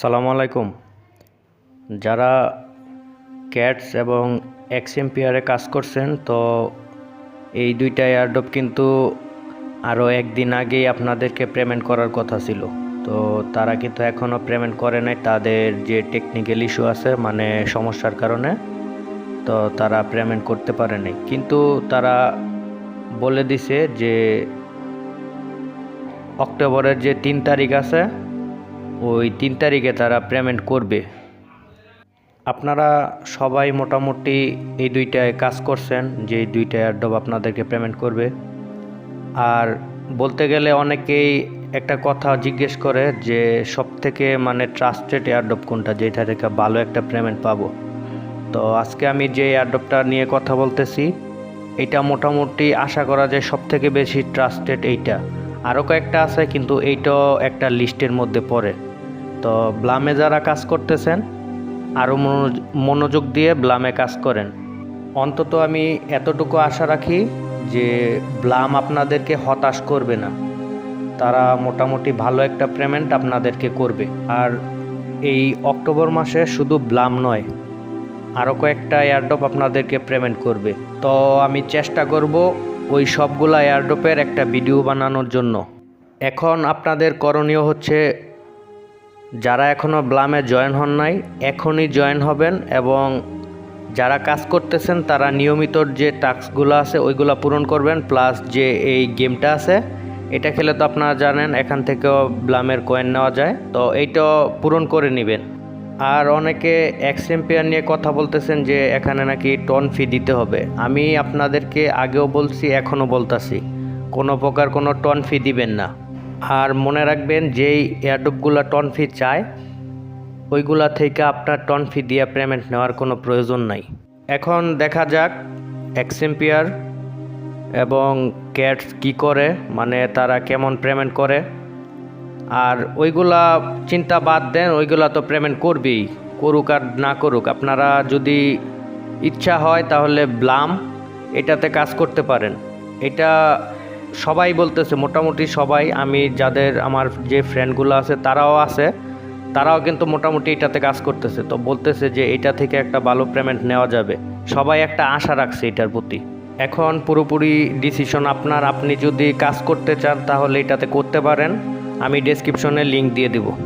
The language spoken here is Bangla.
সালামু আলাইকুম। যারা ক্যাটস এবং এক্সএমপিআরে কাজ করছেন, তো এই দুইটা এয়ারড্রপ কিন্তু আরও একদিন আগেই আপনাদেরকে পেমেন্ট করার কথা ছিল। তো তারা কিন্তু এখনও পেমেন্ট করে নাই, তাদের যে টেকনিক্যাল ইস্যু আছে মানে সমস্যার কারণে, তো তারা পেমেন্ট করতে পারে নাই। কিন্তু তারা বলে দিছে যে অক্টোবরের যে তিন তারিখ আছে ওই তিন তারিখে তারা পেমেন্ট করবে। আপনারা সবাই মোটামুটি এই দুইটায় কাজ করছেন, যে দুইটা এয়ারড্রপ আপনাদেরকে পেমেন্ট করবে। আর বলতে গেলে অনেকেই একটা কথা জিজ্ঞেস করে যে সব থেকে মানে ট্রাস্টেড এয়ারড্রপ কোনটা যেটা থেকে ভালো একটা পেমেন্ট পাবো। তো আজকে আমি যে এয়ারড্রপটা নিয়ে কথা বলতেছি, এটা মোটামুটি আশা করা যায় সব থেকে বেশি ট্রাস্টেড এইটা। আরও কয়েকটা আছে, কিন্তু এইটাও একটা লিস্টের মধ্যে পড়ে। তো ব্লামে যারা কাজ করতেছেন আরও মনোযোগ দিয়ে ব্লামে কাজ করেন। অন্তত আমি এতটুকু আশা রাখি যে ব্লাম আপনাদেরকে হতাশ করবে না। তারা মোটামুটি ভালো একটা পেমেন্ট আপনাদেরকে করবে। আর এই অক্টোবর মাসে শুধু ব্লাম নয় আরও কয়েকটা এয়ারড্রপ আপনাদেরকে পেমেন্ট করবে। তো আমি চেষ্টা করব ওই সবগুলা এয়ারড্রপের একটা ভিডিও বানানোর জন্য। এখন আপনাদের করণীয় হচ্ছে যারা এখনও ব্লামে জয়েন হন নাই, এখনই জয়েন হবেন এবং যারা কাজ করতেছেন, তারা নিয়মিত যে টাস্কগুলো আছে, ওইগুলো পূরণ করবেন, প্লাস যে এই গেমটা আছে, এটা খেলে তো আপনারা জানেন, এখান থেকেও ব্লামের কয়েন নেওয়া যায়, তো এইটাও পূরণ করে নেবেন। আর অনেকে এক্সএমপিয়ার নিয়ে কথা বলতেছেন যে এখানে নাকি টন ফি দিতে হবে। আমি আপনাদেরকে আগেও বলছি, এখনও বলতাছি। কোনো প্রকার কোনো টন ফি দিবেন না। আর মনে রাখবেন যেই এয়ারড্রপগুলো টন ফি চায়, ওইগুলা থেকে আপনার টন ফি দিয়ে পেমেন্ট নেওয়ার কোনো প্রয়োজন নাই। এখন দেখা যাক এক্সএমপিয়ার এবং ক্যাটস কি করে মানে তারা কেমন পেমেন্ট করে। আর ওইগুলা চিন্তা বাদ দেন, ওইগুলা তো পেমেন্ট করবেই, করুক আর না করুক। আপনারা যদি ইচ্ছা হয় তাহলে ব্লাম এটাতে কাজ করতে পারেন। এটা সবাই বলতেছে, মোটামুটি সবাই, আমি যাদের আমার যে ফ্রেন্ডগুলো আছে, তারাও আছে, তারাও কিন্তু মোটামুটি এটাতে কাজ করতেছে। তো বলতেছে যে, এটা থেকে একটা ভালো পেমেন্ট নেওয়া যাবে। সবাই একটা আশা রাখছে এটার প্রতি। এখন পুরোপুরি ডিসিশন আপনার। আপনি যদি কাজ করতে চান, তাহলে এটাতে করতে পারেন। আমি ডেসক্রিপশনে লিঙ্ক দিয়ে দেবো।